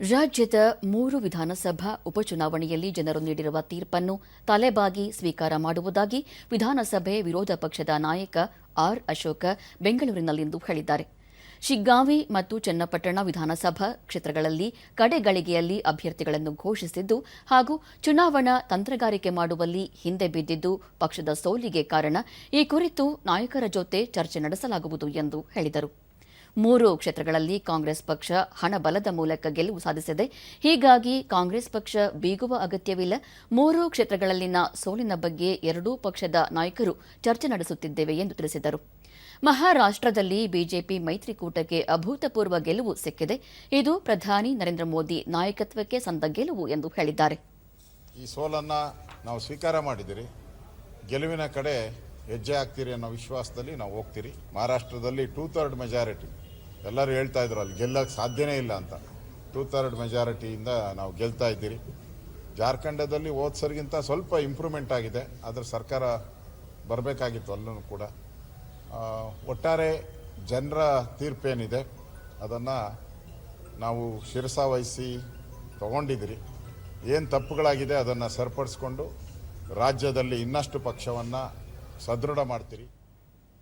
ರಾಜ್ಯದ ಮೂರು ವಿಧಾನಸಭಾ ಉಪಚುನಾವಣೆಯಲ್ಲಿ ಜನರು ನೀಡಿರುವ ತೀರ್ಪನ್ನು ತಲೆಬಾಗಿ ಸ್ವೀಕಾರ ಮಾಡುವುದಾಗಿ ವಿಧಾನಸಭೆ ವಿರೋಧ ಪಕ್ಷದ ನಾಯಕ ಆರ್ ಅಶೋಕ ಬೆಂಗಳೂರಿನಲ್ಲಿಂದು ಹೇಳಿದ್ದಾರೆ. ಶಿಗ್ಗಾಂವಿ ಮತ್ತು ಚನ್ನಪಟ್ಟಣ ವಿಧಾನಸಭಾ ಕ್ಷೇತ್ರಗಳಲ್ಲಿ ಕಡೆಗಳಿಗೆಯಲ್ಲಿ ಅಭ್ಯರ್ಥಿಗಳನ್ನು ಘೋಷಿಸಿದ್ದು ಹಾಗೂ ಚುನಾವಣಾ ತಂತ್ರಗಾರಿಕೆ ಮಾಡುವಲ್ಲಿ ಹಿಂದೆ ಬಿದ್ದಿದ್ದು ಪಕ್ಷದ ಸೋಲಿಗೆ ಕಾರಣ ಈ ಕುರಿತು ನಾಯಕರ ಜೊತೆ ಚರ್ಚೆ ನಡೆಸಲಾಗುವುದು ಎಂದು ಹೇಳಿದರು. ಮೂರು ಕ್ಷೇತ್ರಗಳಲ್ಲಿ ಕಾಂಗ್ರೆಸ್ ಪಕ್ಷ ಹಣಬಲದ ಮೂಲಕ ಗೆಲುವು ಸಾಧಿಸಿದೆ, ಹೀಗಾಗಿ ಕಾಂಗ್ರೆಸ್ ಪಕ್ಷ ಬೀಗುವ ಅಗತ್ಯವಿಲ್ಲ. ಮೂರು ಕ್ಷೇತ್ರಗಳಲ್ಲಿನ ಸೋಲಿನ ಬಗ್ಗೆ ಎರಡೂ ಪಕ್ಷದ ನಾಯಕರು ಚರ್ಚೆ ನಡೆಸುತ್ತಿದ್ದೇವೆ ಎಂದು ತಿಳಿಸಿದರು. ಮಹಾರಾಷ್ಟ್ರದಲ್ಲಿ ಬಿಜೆಪಿ ಮೈತ್ರಿಕೂಟಕ್ಕೆ ಅಭೂತಪೂರ್ವ ಗೆಲುವು ಸಿಕ್ಕಿದೆ. ಇದು ಪ್ರಧಾನಿ ನರೇಂದ್ರ ಮೋದಿ ನಾಯಕತ್ವಕ್ಕೆ ಸಂದ ಗೆಲುವು ಎಂದು ಹೇಳಿದ್ದಾರೆ. ಈ ಸೋಲನ್ನು ನಾವು ಸ್ವೀಕಾರ ಮಾಡಿದಿರಿ. ಗೆಲುವಿನ ಕಡೆ ಹೆಜ್ಜೆ ಹಾಕ್ತೀರಿ ಅನ್ನೋ ವಿಶ್ವಾಸದಲ್ಲಿ ನಾವು ಹೋಗ್ತೀರಿ. ಮಹಾರಾಷ್ಟ್ರದಲ್ಲಿ ಟೂ ಥರ್ಡ್ ಮೆಜಾರಿಟಿ ಎಲ್ಲರೂ ಹೇಳ್ತಾ ಇದ್ರು, ಅಲ್ಲಿ ಗೆಲ್ಲಕ್ಕೆ ಸಾಧ್ಯನೇ ಇಲ್ಲ ಅಂತ. ಟೂ ಥರ್ಡ್ ಮೆಜಾರಿಟಿಯಿಂದ ನಾವು ಗೆಲ್ತಾ ಇದ್ದೀರಿ. ಜಾರ್ಖಂಡದಲ್ಲಿ ಹೋದ ಸ್ವಲ್ಪ ಇಂಪ್ರೂವ್ಮೆಂಟ್ ಆಗಿದೆ. ಆದರೆ ಸರ್ಕಾರ ಬರಬೇಕಾಗಿತ್ತು ಅಲ್ಲೂ ಕೂಡ. ಒಟ್ಟಾರೆ ಜನರ ತೀರ್ಪೇನಿದೆ. ಅದನ್ನು ನಾವು ಶಿರಸಾವಹಿಸಿ ತಗೊಂಡಿದ್ದೀರಿ. ಏನು ತಪ್ಪುಗಳಾಗಿದೆ ಅದನ್ನು ಸರಿಪಡಿಸ್ಕೊಂಡು ರಾಜ್ಯದಲ್ಲಿ ಇನ್ನಷ್ಟು ಪಕ್ಷವನ್ನು ಸದೃಢ ಮಾಡ್ತೀರಿ.